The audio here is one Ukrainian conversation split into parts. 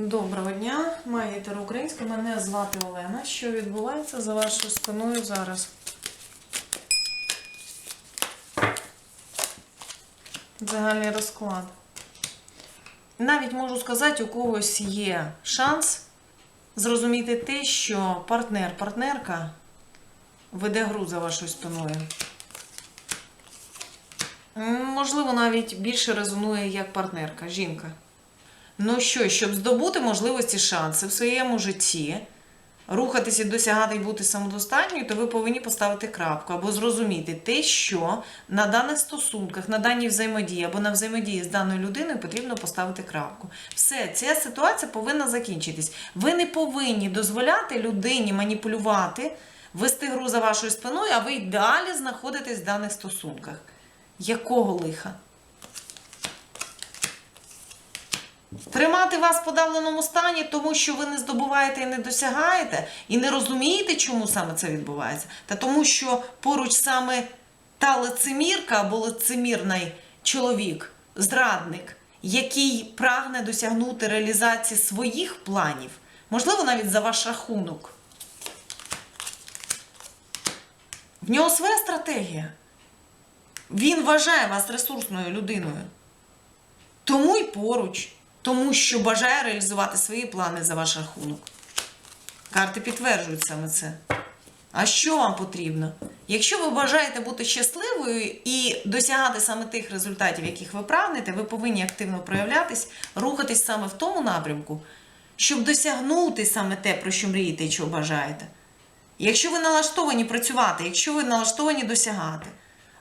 Доброго дня, магітер українська. Мене звати Олена. Що відбувається за вашою спиною зараз? Загальний розклад. Навіть можу сказати, у когось є шанс зрозуміти те, що партнер, партнерка веде гру за вашою спиною. Можливо, навіть більше резонує як партнерка, жінка. Ну що, щоб здобути можливості, шанси в своєму житті, рухатися, досягати і бути самодостатньою, то ви повинні поставити крапку або зрозуміти те, що на даних стосунках, на даній взаємодії або на взаємодії з даною людиною потрібно поставити крапку. Все, ця ситуація повинна закінчитись. Ви не повинні дозволяти людині маніпулювати, вести гру за вашою спиною, а ви й далі знаходитесь в даних стосунках. Якого лиха? Тримати вас в подавленому стані, тому що ви не здобуваєте і не досягаєте, і не розумієте, чому саме це відбувається. Та тому, що поруч саме та лицемірка або лицемірний чоловік, зрадник, який прагне досягнути реалізації своїх планів, можливо, навіть за ваш рахунок. В нього своя стратегія. Він вважає вас ресурсною людиною. Тому й поруч, тому що бажає реалізувати свої плани за ваш рахунок. Карти підтверджують саме це. А що вам потрібно? Якщо ви бажаєте бути щасливою і досягати саме тих результатів, яких ви прагнете, ви повинні активно проявлятись, рухатись саме в тому напрямку, щоб досягнути саме те, про що мрієте і чого бажаєте. Якщо ви налаштовані працювати, якщо ви налаштовані досягати,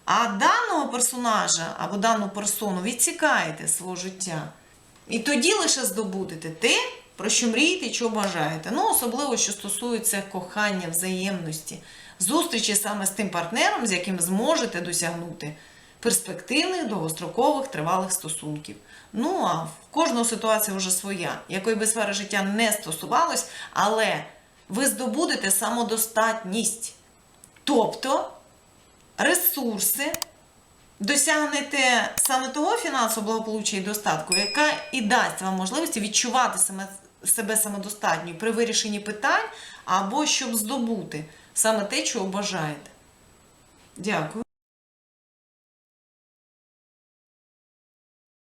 а даного персонажа або дану персону відсікаєте свого життя, і тоді лише здобудете те, про що мрієте і чого бажаєте. Ну, особливо, що стосується кохання, взаємності, зустрічі саме з тим партнером, з яким зможете досягнути перспективних, довгострокових, тривалих стосунків. Ну, а в кожного ситуація вже своя, якої би сфери життя не стосувалось, але ви здобудете самодостатність. Тобто ресурси, досягнете саме того фінансового благополуччя і достатку, яка і дасть вам можливість відчувати себе самодостатньою при вирішенні питань, або щоб здобути саме те, чого бажаєте. Дякую.